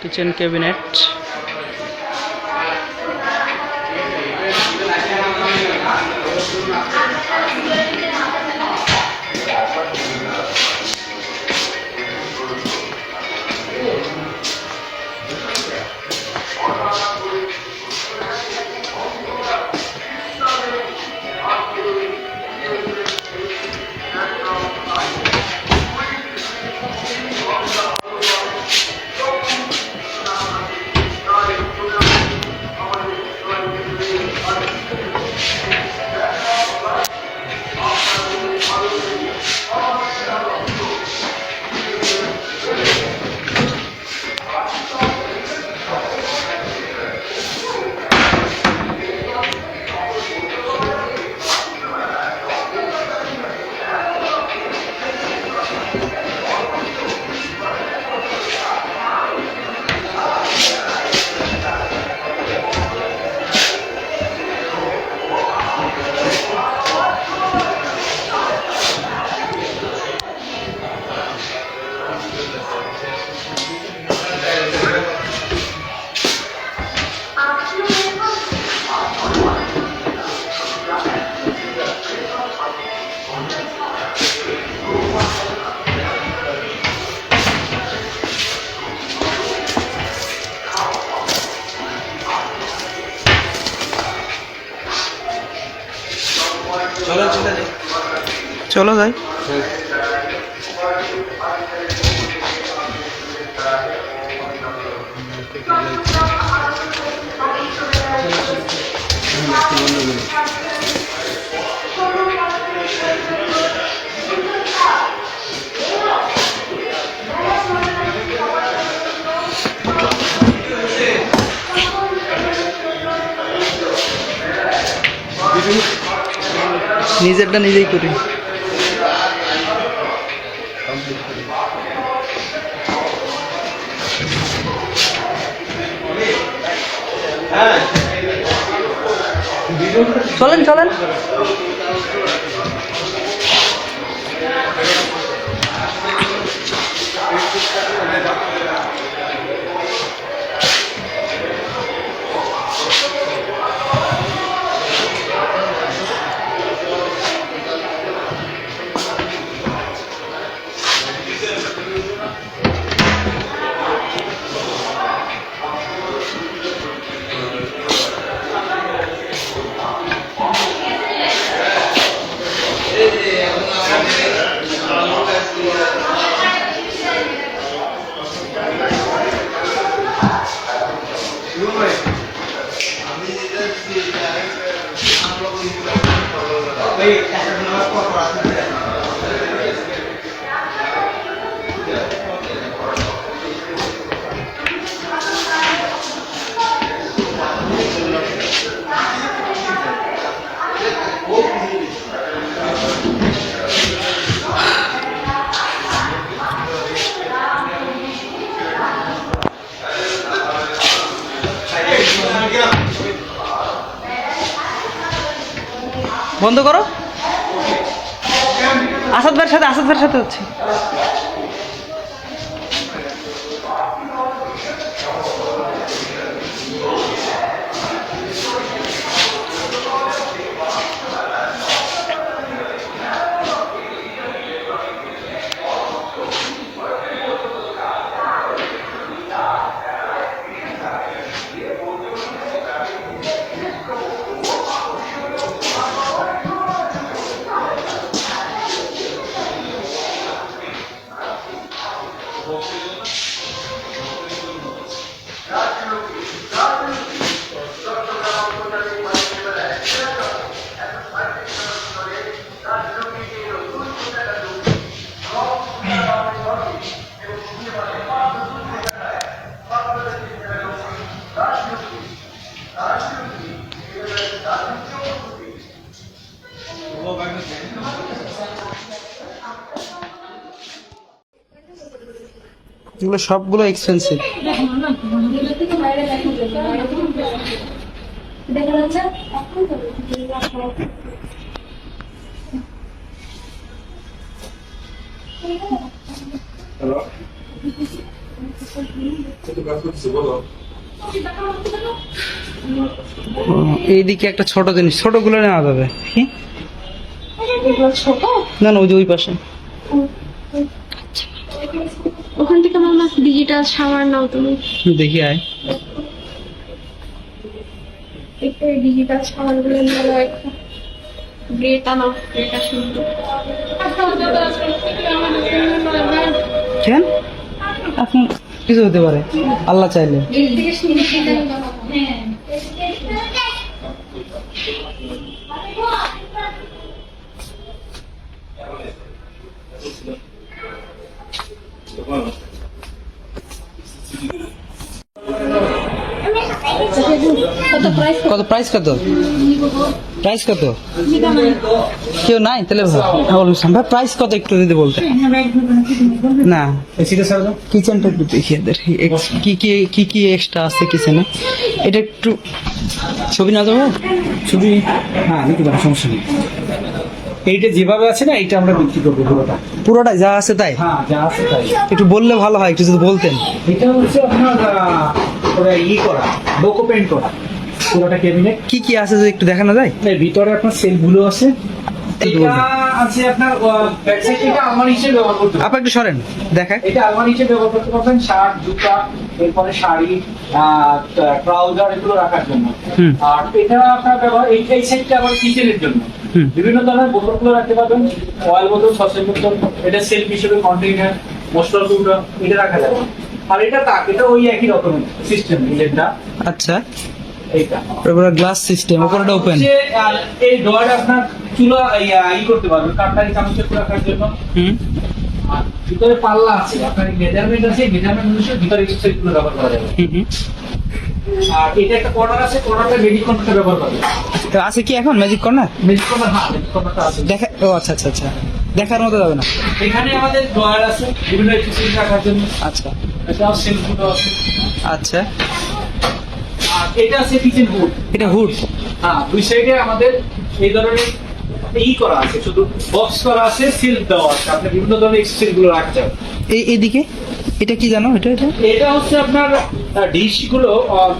Kitchen cabinet. Thank যাই নিজেরটা নিজেই করি। চলেন চলেন। বন্ধ করো। আসাদ ভাইয়ের সাথে আসাদ ভাইয়ের সাথে হচ্ছে। এগুলো সবগুলো এক্সপেন্সিভ এইদিকে একটা ছোট জিনিস ছোটগুলো নেওয়া যাবে। কি? ছোট? না না ওই যে ওই পাশে। ওখান থেকে মামা ডিজিটাল শাওয়ার নাও তুমি। দেখি আয়। একটু ডিজিটাল শাওয়ারগুলো ভালো একটা। গ্রেটা নাও গ্রেটা সুন্দর কেন? এখন কিছু হতে পারে। আল্লাহ চাইলে। কত কত প্রাইস কত? প্রাইস কত? কেউ নাই তাহলে ভাই হ্যাঁ, বলুন ভাই প্রাইস কত একটু যদি বলতে? না কিচেনটা একটু দেখি এদের কি কি কি কি এক্সট্রা আছে কিচেনে? এটা একটু ছবি না দেবো ছবি? হ্যাঁ নিতে পারো সমস্যা নেই। এইটা যেভাবে আছে না এইটা আমরা বিক্রি করব পুরোটা। পুরোটাই যা আছে তাই? হ্যাঁ যা আছে তাই। একটু বললে ভালো হয় একটু যদি বলতেন। এটা হচ্ছে আপনার ওরা ই করা লোকো পেন্ট করা। পুরোটা ক্যাবিনেট কি কি আছে যদি একটু দেখানো যায়? ভিতরে আপনার সেলগুলো আছে। একটু এটা আপনার ব্যাক সাইড থেকে আলমারি হিসেবে ব্যবহার করতে পারবেন। আপা একটু সরেন এটা আলমারি হিসেবে ব্যবহার করতে পারবেন শার্ট জুতা এরপরে শাড়ি ট্রাউজার এগুলো রাখার জন্য। আর এটা আপনার ব্যবহার এই আবার কিচেনের জন্য। বিভিন্ন ধরনের বোতলগুলো রাখতে পারবেন অয়েল বোতল সসের বোতল এটা সেলফ হিসেবে কন্টেইনার মশলার গুঁড়ো এটা রাখা যাবে। আর এটা তাক এটা ওই একই রকমের সিস্টেম এটা আচ্ছা। এইটা। গ্লাস সিস্টেম উপরটা ওপেন এই আপনার চুলা ই করতে পারবেন রাখার জন্য। হুম। ভিতরে পাল্লা আছে আপনার মেজারমেন্ট আছে মেজারমেন্ট অনুসারে ভিতরে কিছু ব্যবহার করা যাবে। হুম। আর এটা একটা কর্নার আছে কর্নারটা কর্নারটা ব্যবহার করবে তো আছে কি এখন ম্যাজিক কর্নার মেডিক কর্নার হ্যাঁ মেডিক কর্নারটা আছে। দেখা ও আচ্ছা আচ্ছা আচ্ছা। দেখার মতো যাবে না। এখানে আমাদের ড্রয়ার আছে বিভিন্ন এক্সেসরিজ রাখার জন্য। আচ্ছা। এটাও সেলফগুলো আছে। আচ্ছা। আর এটা আছে কিচেন হুড এটা হুড হ্যাঁ দুই সাইডে আমাদের এই ধরনের ই করা আছে শুধু বক্স করা আছে সিল দেওয়া আছে। আপনি বিভিন্ন ধরনের এক্সেসরিজগুলো রাখতে হবে এদিকে? এটা কি জানো? এটা এটা? এটা হচ্ছে আপনার ডিশগুলো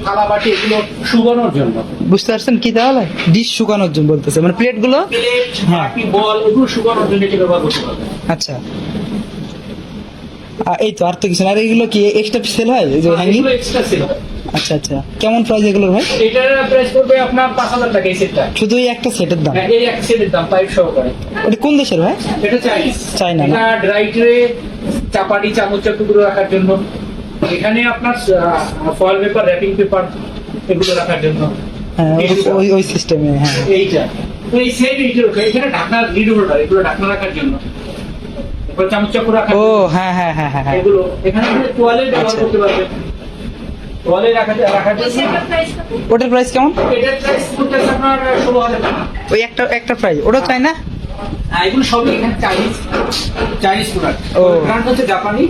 থালা বাটি এগুলো শুকানোর জন্য। বুঝতে পারছেন কি তাহলে? ডিশ শুকানোর জন্য বলতেছে। মানে প্লেটগুলো প্লেট হ্যাঁ। বাটি বল এগুলো শুকানোর জন্য এটা ব্যবহার করতে পারবেন। আচ্ছা। এই তো আর তো কিছু না। আর এইগুলো কি এক্সট্রা সেল হয়? এই যে হ্যাঙ্গিং এক্সট্রা সেল আচ্ছা আচ্ছা। কেমন প্রাইস এগুলোর ভাই? এটার প্রাইস পড়বে আপনার পাঁচ হাজার টাকা এই সেটটা শুধু এই একটা সেটের দাম? হ্যাঁ, এই এক সেটের দাম পাইপ সহকারে। ওটা কোন দেশের ভাই? এটা চাইনিজ চায়না না? এটা ড্রাই ট্রে চাপাটি চামচ টুকরো রাখার জন্য। এখানে আপনার ফয়েল পেপার র্যাপিং পেপার এগুলো রাখার জন্য। হ্যাঁ ওই- ওই ওই সিস্টেমে হ্যাঁ। এইটা। তো এই সেম এইটার ওখানে এখানে ঢাকনা লিড হোল্ডার এগুলো ঢাকনা রাখার জন্য। এরপর চামচ চাকু রাখার ও হ্যাঁ হ্যাঁ হ্যাঁ হ্যাঁ হ্যাঁ। এগুলো। এখানে তোয়ালে ব্যবহার আচ্ছা। করতে পারবেন। তোয়ালে রাখার রাখার জন্য ওটার প্রাইস কেমন? এটার প্রাইস আপনার ষোলো হাজার ওই একটা একটা প্রাইস ওটা চাই না? এগুলো সবই এখানে চাইনিজ চাইনিজ প্রোডাক্ট ব্র্যান্ড হচ্ছে জাপানি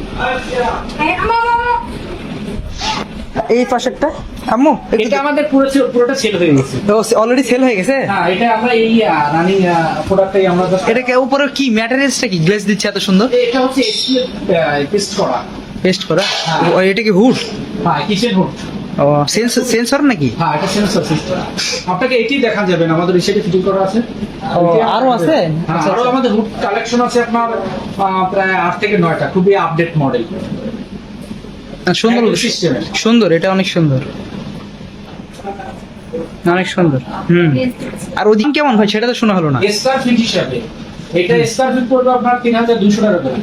এই পাশেরটা? আম্মু এটা আমাদের পুরো পুরোটা সেল হয়ে গেছে। অলরেডি সেল হয়ে গেছে? হ্যাঁ এটা আমরা এই রানিং প্রোডাক্টটাই আমরা এটা কে উপরে কি ম্যাটেরিয়ালসটা কি? গ্লেজ দিচ্ছে এত সুন্দর? এটা হচ্ছে পেস্ট করা। পেস্ট করা? হ্যাঁ। এটা কি হুড হ্যাঁ কিচেন হুড ও সেন্সর নাকি? হ্যাঁ এটা সেন্সর সিস্টেম আপনাকে এটি দেখা যাবেন আমাদের এই ফিটিং করা আছে। আরও আছে? হ্যাঁ, আচ্ছা, আরও আচ্ছা। আমাদের হুড কালেকশন আছে আপনার প্রায় আট থেকে নয়টা খুবই আপডেট মডেল সুন্দর। সুন্দর এটা অনেক সুন্দর। অনেক সুন্দর হুম। আর ওদিন কেমন ভাই সেটা তো শোনা হলো না। স্কোয়ার ফিট হিসাবে এটা স্কোয়ার ফিট পড়বে আপনার তিন হাজার দুশো টাকা করে।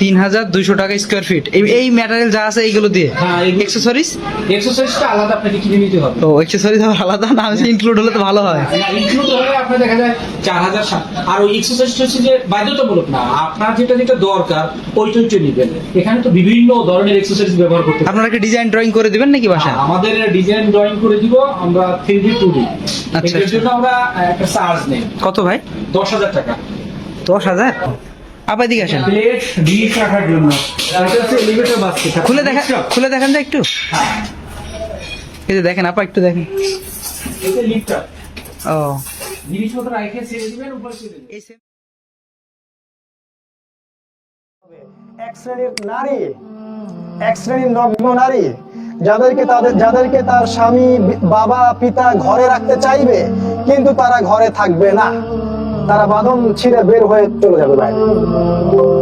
তিন হাজার দুইশো টাকা স্কোয়ার ফিট এই ম্যাটেরিয়াল যা আছে এইগুলো দিয়ে? হ্যাঁ, এক্সেসরিজ এক্সারসাইজটা আলাদা আপনাকে কিনে নিতে হবে। ও এক্সেসরিজ আলাদা? না ইনক্লুড হলে তো ভালো হয়। ইনক্লুড হলে আপনার দেখা যায় চার হাজার সাত আর ওই এক্সারসাইজটা হচ্ছে যে বাধ্যতামূলক না আপনার যেটা যেটা দরকার ওইটা ওইটা নিবেন। এখানে তো বিভিন্ন ধরনের এক্সারসাইজ ব্যবহার করতে আপনারা কি ডিজাইন ড্রয়িং করে দিবেন নাকি বাসায় আমাদের ডিজাইন ড্রয়িং করে দিব আমরা থ্রি ডি টু ডি এর। জন্য আমরা একটা চার্জ নেই। কত ভাই? দশ হাজার টাকা। দশ হাজার? আবার দিকে আসেন। প্লেট ডিশ রাখার জন্য। এটা হচ্ছে এলিভেটর বাস্কেট খুলে দেখেন খুলে দেখেন তো একটু। এই যে দেখেন আপা একটু দেখেন। এটা ও। জিনিসপত্র রাখে ছেড়ে দিবেন উপরে ছেড়ে দিবেন। এক শ্রেণির নারী এক শ্রেণির নগ্ন নারী যাদেরকে তাদের যাদেরকে তার স্বামী বাবা পিতা ঘরে রাখতে চাইবে কিন্তু তারা ঘরে থাকবে না। তারা বাঁধন ছিঁড়ে বের হয়ে চলে যাবে বাইরে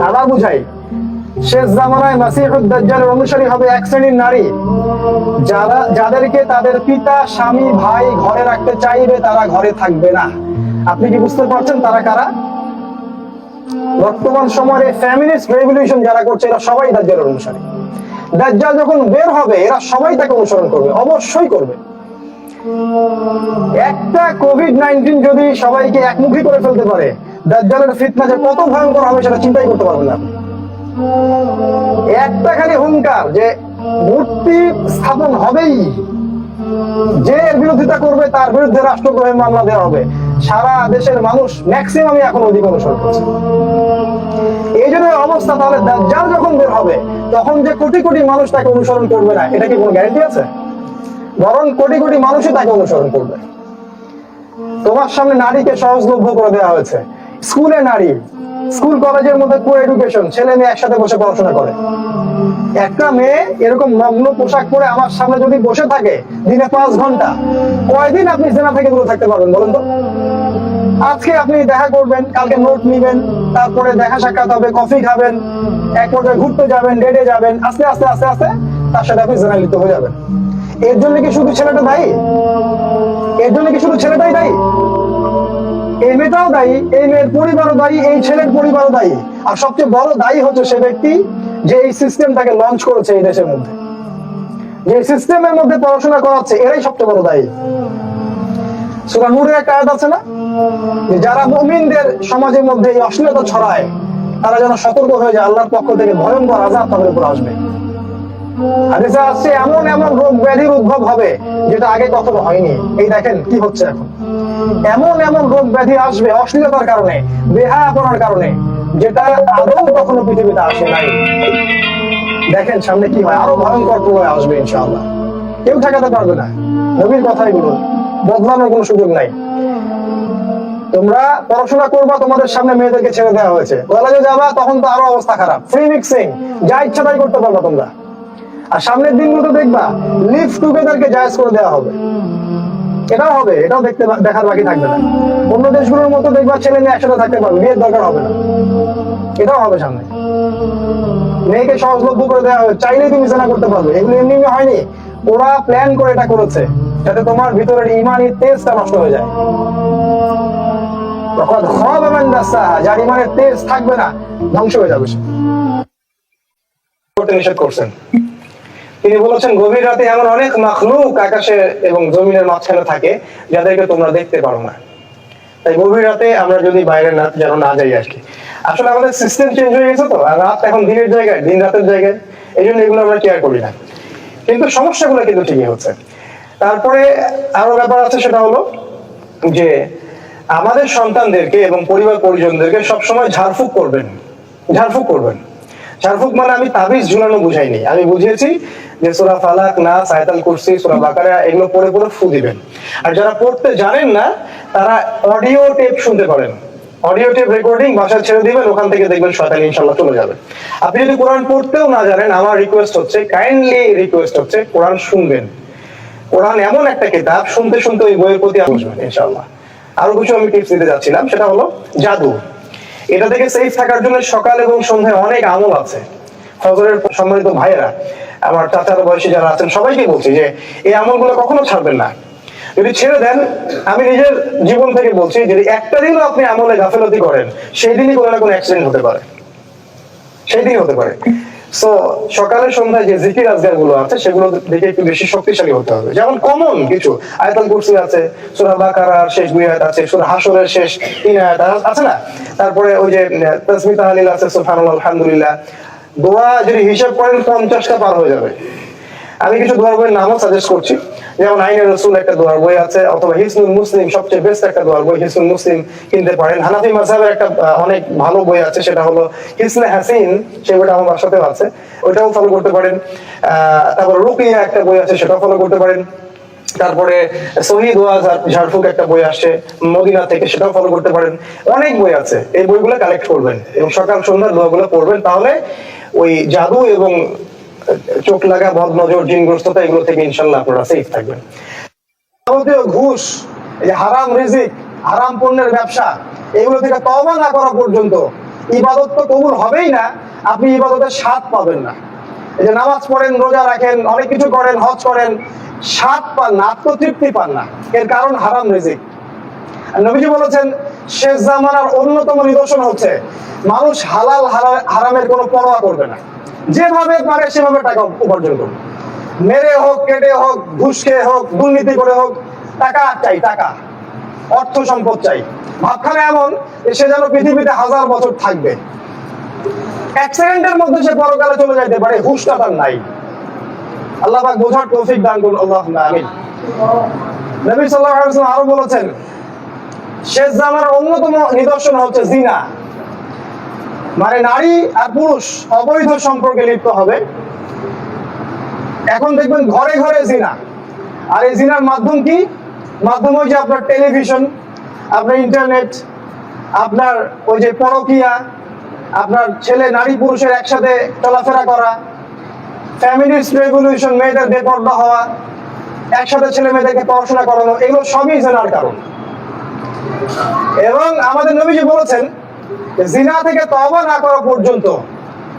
আবার বুঝাই, শেষ জামানায় মাসিহুদ দাজ্জালের অনুসারী হবে এক শ্রেণির নারী। যারা, যাদেরকে তাদের পিতা, স্বামী, ভাই ঘরে রাখতে চাইবে, তারা ঘরে থাকবে না। আপনি কি বুঝতে পারছেন তারা কারা? বর্তমান সময়ে ফ্যামিলিস্ট রেভলিউশন যারা করছে, এরা সবাই দাজ্জালের অনুসারী। দাজ্জাল যখন বের হবে, এরা সবাই তাকে অনুসরণ করবে, অবশ্যই করবে। একটা কোভিড নাইন্টিন যদি সবাইকে একমুখী করে ফেলতে পারে, দাজ্জালের ফিতনা যে কত ভয়ঙ্কর হবে সেটা চিন্তাই করতে পারবেন না। একটা খালি হুঙ্কার যে মূর্তি স্থাপন হবেই। যে বিরোধিতা করবে তার বিরুদ্ধে রাষ্ট্রদ্রোহের মামলা দেওয়া হবে। সারা দেশের মানুষ ম্যাক্সিমামই এখন ওইদিকে অনুসরণ করছে। এই জন্য অবস্থা, তাহলে দাজ্জাল যখন বের হবে, তখন যে কোটি কোটি মানুষ তাকে অনুসরণ করবে না, এটা কি কোনো গ্যারান্টি আছে? বরং কোটি কোটি মানুষই তাকে অনুসরণ করবে। তোমার সামনে নারীকে সহজলভ্য করে দেওয়া হয়েছে। স্কুলে নারী, স্কুল, কলেজের মধ্যে কো এডুকেশন ছেলে মেয়ে একসাথে বসে পড়াশোনা করে। একটা মেয়ে এরকম নগ্ন পোশাক পরে আমার সামনে যদি বসে থাকে, দিনে পাঁচ ঘণ্টা, কয়দিন আপনি জেনা থেকে দূরে থাকতে পারবেন বলুন তো? আজকে আপনি দেখা করবেন, কালকে নোট নিবেন, তারপরে দেখা সাক্ষাৎ হবে কফি খাবেন, এক পর্যায়ে ঘুরতে যাবেন ডেটে যাবেন, আস্তে আস্তে আস্তে আস্তে, তার সাথে আপনি জেনা লিপ্ত হয়ে যাবেন। এর জন্য কি শুধু ছেলেটা দায়ী? এর জন্য কি শুধু ছেলেটাই দায়ী? এই মেয়েটাও দায়ী, এই মেয়ের পরিবারও দায়ী, এই ছেলের পরিবারও দায়ী। আর সবচেয়ে বড় দায়ী হচ্ছে সে ব্যক্তি যে এই সিস্টেমটাকে লঞ্চ করেছে এই দেশের মধ্যে। যে সিস্টেমের মধ্যে পড়াশোনা করাচ্ছে, এরাই সবচেয়ে বড় দায়ী। সুরা নূরের একটা আয়াত আছে না? যে যারা মুমিনদের সমাজের মধ্যে এই অশ্লীলতা ছড়ায়, তারা যেন সতর্ক হয়ে যায়, আল্লাহর পক্ষ থেকে ভয়ঙ্কর আজাব তাদের উপর আসবে। আসছে এমন এমন রোগ ব্যাধির উদ্ভব হবে যেটা আগে কখনো হয়নি। এই দেখেন কি হচ্ছে এখন। এমন এমন রোগ ব্যাধি আসবে অশ্লীলতার কারণে কারণে, যেটা আদৌ কখনো পৃথিবীতে আসে নাই। দেখেন সামনে কি হয়, আরও ভয়ঙ্কর প্রলয় আসবে ইনশাআল্লাহ। কেউ ঠেকাতে পারবে না। নবীর কথাই বলুন বদলানোর কোনো সুযোগ নাই। তোমরা পড়াশোনা করবা, তোমাদের সামনে মেয়েদেরকে ছেড়ে দেওয়া হয়েছে। কলেজে যাবা, তখন তো আরও অবস্থা খারাপ। ফ্রি মিক্সিং যা ইচ্ছা তাই করতে পারবা তোমরা। আর সামনের দিনগুলো দেখবা লিভ টুগেদারকে জায়েজ করে দেওয়া হবে। এটাও হবে এটাও দেখতে দেখার বাকি থাকবে না। অন্য দেশগুলোর মতো দেখবা ছেলে মেয়ে একসাথে থাকতে পারবে বিয়ের দরকার হবে না। এটাও হবে সামনে। মেয়েকে সহজলভ্য করে দেওয়া হবে চাইলেই তুমি করতে পারবে। এগুলো এমনি এমনি হয়নি। ওরা প্ল্যান করে এটা করেছে যাতে তোমার ভিতরের ইমানি তেজটা নষ্ট হয়ে যায়। তখন দাসাহা, যার ইমানের তেজ থাকবে না ধ্বংস হয়ে যাবে করতে নিষেধ করছেন। তিনি বলেছেন, গভীর রাতে এমন অনেক মাখলুক আকাশে এবং জমিনের মাঝখানে থাকে, যাদেরকে তোমরা দেখতে পারো না। তাই গভীর রাতে আমরা যদি বাইরে না যেন না যাই কি। আসলে আমাদের সিস্টেম চেঞ্জ হয়ে গেছে তো রাত এখন দিনের জায়গায়, দিন রাতের জায়গায় এই জন্য এগুলো আমরা কেয়ার করি না। কিন্তু সমস্যাগুলো কিন্তু ঠিকই হচ্ছে। তারপরে আরও ব্যাপার আছে, সেটা হলো যে আমাদের সন্তানদেরকে এবং পরিবার পরিজনদেরকে সবসময় ঝাড়ফুঁক করবেন। ঝাড়ফুঁক করবেন। ঝাড়ফুঁক মানে আমি তাবিজ ঝুলানো বুঝাইনি। আমি বুঝিয়েছি যে সুরা ফালাক না সায়তাল কুরসি, সুরা বাকারা, এগুলো পড়ে পড়ে ফু দিবেন। আর যারা পড়তে জানেন না, তারা অডিও টেপ শুনতে পারেন। অডিও টেপ রেকর্ডিং ছেড়ে দিবেন, ওখান থেকে দেখবেন শয়তান ইনশাল্লাহ চলে যাবে। আপনি যদি কোরআন পড়তেও না জানেন, আমার রিকোয়েস্ট হচ্ছে কাইন্ডলি রিকোয়েস্ট হচ্ছে, কোরআন শুনবেন। কোরআন এমন একটা কিতাব, শুনতে শুনতে ওই বইয়ের প্রতি আসবেন ইনশাল্লাহ আরও কিছু আমি টিপস দিতে যাচ্ছিলাম, সেটা হলো জাদু। এটা থেকে সেফ থাকার জন্য সকাল এবং সন্ধ্যায় অনেক আমল আছে। ফজরের সম্মানিত ভাইয়েরা আমার চাচার বয়সী যারা আছেন সবাইকে বলছি যে এই আমলগুলো কখনো ছাড়বেন না। যদি ছেড়ে দেন, আমি নিজের জীবন থেকে বলছি, যদি একটা দিনও আপনি আমলে গাফেলতি করেন, সেই দিনই কোনো না কোনো অ্যাক্সিডেন্ট হতে পারে। সেই দিনই হতে পারে। সো সকালে সন্ধ্যায় যে জিকির আজগারগুলো আছে, সেগুলো দেখে একটু বেশি শক্তিশালী হতে হবে। যেমন কমন কিছু, আয়তাল কুরসি আছে, সূরা বাকারার শেষ দুই আয়াত আছে, সূরা হাসরের শেষ তিন আয়াত আছে না? তারপরে ওই যে তাসমিহ তাহলিল আছে, সুবহানাল্লাহ, আলহামদুলিল্লাহ। দোয়া যদি হিসাব করেন পঞ্চাশটা পার হয়ে যাবে। আমি কিছু দোয়ার বইয়ের নামও সাজেস্ট করছি। যেমন আইনের রসুল একটা দোয়ার বই আছে, অথবা হিসনুল মুসলিম, সবচেয়ে বেস্ট একটা দোয়ার বই হিসনুল মুসলিম কিনতে পারেন। হানাফি মাসাবের একটা অনেক ভালো বই আছে, সেটা হলো হিসনে হাসিন সেই বইটা আমার বাসাতেও আছে। ওইটাও ফলো করতে পারেন। তারপর রুকিয়া একটা বই আছে, সেটাও ফলো করতে পারেন। তারপরে ওয়াজ আর ঝাড়ফুক একটা বই আসে, মদিনা থেকে সেটাও ফলো করতে পারেন। অনেক বই আছে, এই বইগুলো কালেক্ট করবেন এবং সকাল সন্ধ্যা দোয়াগুলো পড়বেন। তাহলে ওই জাদু এবং চোখ লাগা বদ নজর জিনগ্রস্ততা, এগুলো থেকে ইনশাল্লাহ আপনারা সেফ থাকবেন। যাবতীয় ঘুষ, এই হারাম রিজিক, হারাম পণ্যের ব্যবসা, এগুলো থেকে তবা না করা পর্যন্ত ইবাদত তো কবুল হবেই না, আপনি ইবাদতের স্বাদ পাবেন না। এই যে নামাজ পড়েন, রোজা রাখেন, অনেক কিছু করেন, হজ করেন, স্বাদ পান না, আত্মতৃপ্তি পান না। এর কারণ হারাম রিজিক। নবীজি বলেছেন শেষ জামানার অন্যতম নিদর্শন হচ্ছে, মানুষ হালাল হারামের কোনো পরোয়া করবে না। যেভাবে পারে সেভাবে টাকা উপার্জন করবে। মেরে হোক, কেটে হোক, ঘুষ খেয়ে হোক, দুর্নীতি করে হোক, টাকা চাই, টাকা। অর্থ সম্পদ চাই। ভাবখানে এমন সে যেন পৃথিবীতে হাজার বছর থাকবে। এক সেকেন্ডের মধ্যে সে পরকালে চলে যাইতে পারে, হুশটা তার নাই। আল্লাহ বোঝার তৌফিক দান করুন আল্লাহ আমিন। নবী আরও বলেছেন শেষ জামার অন্যতম নিদর্শন হচ্ছে জিনা। মানে নারী আর পুরুষ অবৈধ সম্পর্কে লিপ্ত হবে। এখন দেখবেন ঘরে ঘরে জিনা। আর এই জিনার মাধ্যম কি? মাধ্যম ওই যে আপনার টেলিভিশন, আপনার ইন্টারনেট, আপনার ওই যে পরকিয়া, আপনার ছেলে নারী পুরুষের একসাথে চলাফেরা করা, ফ্যামিলির রেভলিউশন মেয়েদের বেপর্দা হওয়া, একসাথে ছেলে মেয়েদেরকে পড়াশোনা করানো, এগুলো সবই জেনার কারণ। এবং আমাদের নবীজি বলেছেন জিনা থেকে তওবা না করা পর্যন্ত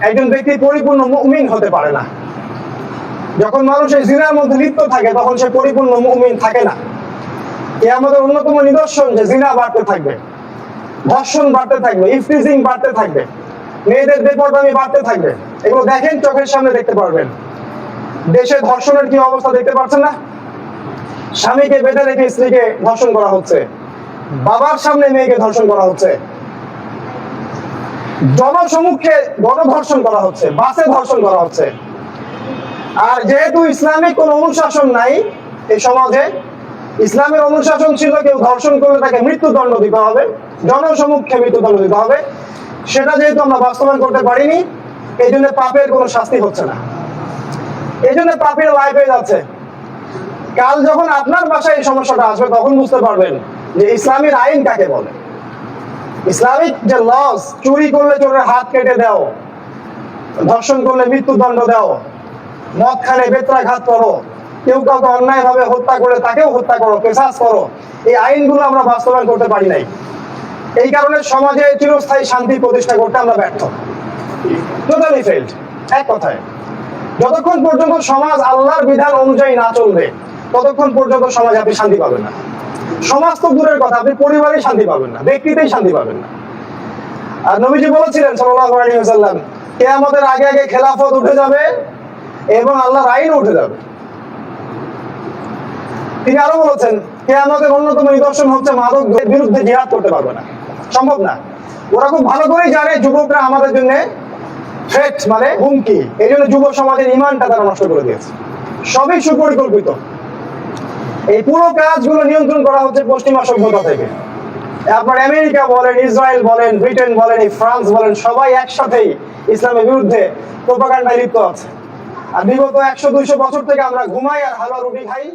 একজন ব্যক্তি পরিপূর্ণ মুমিন হতে পারে না। যখন মানুষ এই জিনার মধ্যে লিপ্ত থাকে, তখন সে পরিপূর্ণ মুমিন থাকে না। এ আমাদের অন্যতম নিদর্শন যে জিনা বাড়তে থাকবে, ধর্ষণ বাড়তে থাকবে ইফটিজিং বাড়তে থাকবে, মেয়েদের বেপরদামি বাড়তে থাকবে। এগুলো দেখেন, চোখের সামনে দেখতে পারবেন। দেশে ধর্ষণের কি অবস্থা দেখতে পাচ্ছেন না? স্বামীকে বেঁধে রেখে স্ত্রীকে ধর্ষণ করা হচ্ছে। বাবার সামনে মেয়েকে ধর্ষণ করা হচ্ছে। জনসমুখে গণধর্ষণ করা হচ্ছে, বাসে ধর্ষণ করা হচ্ছে। আর যেহেতু ইসলামিক কোন অনুশাসন নাই এই সমাজে, ইসলামের অনুশাসন ছিল কেউ ধর্ষণ করলে তাকে মৃত্যুদণ্ড দিতে হবে জনসমুখে মৃত্যুদণ্ড দিতে হবে। সেটা যেহেতু আমরা বাস্তবায়ন করতে পারিনি এই জন্য পাপের কোনো শাস্তি হচ্ছে না। এই জন্য পাপের লাইফে যাচ্ছে। কাল যখন আপনার বাসায় এই সমস্যাটা আসবে, তখন বুঝতে পারবেন যে ইসলামের আইন কাকে বলে? ইসলামিক যে লস চুরি করলে চোরের হাত কেটে দাও, ধর্ষণ করলে মৃত্যুদণ্ড দাও, মদ খালে বেত্রাঘাত করো, কেউ কাউকে অন্যায় ভাবে হত্যা করে তাকেও হত্যা করো পেশাস করো। এই আইনগুলো আমরা বাস্তবায়ন করতে পারি নাই। এই কারণে সমাজে চিরস্থায়ী শান্তি প্রতিষ্ঠা করতে আমরা ব্যর্থ। টোটালি ফেল্ড এক কথায়। যতক্ষণ পর্যন্ত সমাজ আল্লাহর বিধান অনুযায়ী না চলবে, ততক্ষণ পর্যন্ত সমাজ আপনি শান্তি পাবেন না। সমাজ তো দূরের কথা আপনি পরিবারে শান্তি পাবেন না ব্যক্তিতেই শান্তি পাবেন না। আর নবীজি বলেছিলেন আলাইহি ওয়াসাল্লাম, কিয়ামতের আগে আগে খেলাফত উঠে যাবে এবং আল্লাহর আইন উঠে যাবে। তিনি আরও বলেছেন, কিয়ামতের অন্যতম নিদর্শন হচ্ছে মাদক বিরুদ্ধে জিহাদ করতে পারবে না। সম্ভব না। ওরা খুব ভালো করেই জানে যুবকরা আমাদের জন্য থ্রেট মানে হুমকি। এই জন্য যুব সমাজের ইমানটা তারা নষ্ট করে দিয়েছে। সবই সুপরিকল্পিত। এই পুরো কাজগুলো নিয়ন্ত্রণ করা হচ্ছে পশ্চিমা সভ্যতা থেকে। আপনার আমেরিকা বলেন, ইসরায়েল বলেন, ব্রিটেন বলেন ফ্রান্স বলেন, সবাই একসাথেই ইসলামের বিরুদ্ধে প্রোপাকাণ্ডায় লিপ্ত আছে। আর বিগত একশো দুইশো বছর থেকে আমরা ঘুমাই আর হালুয়া রুটি খাই।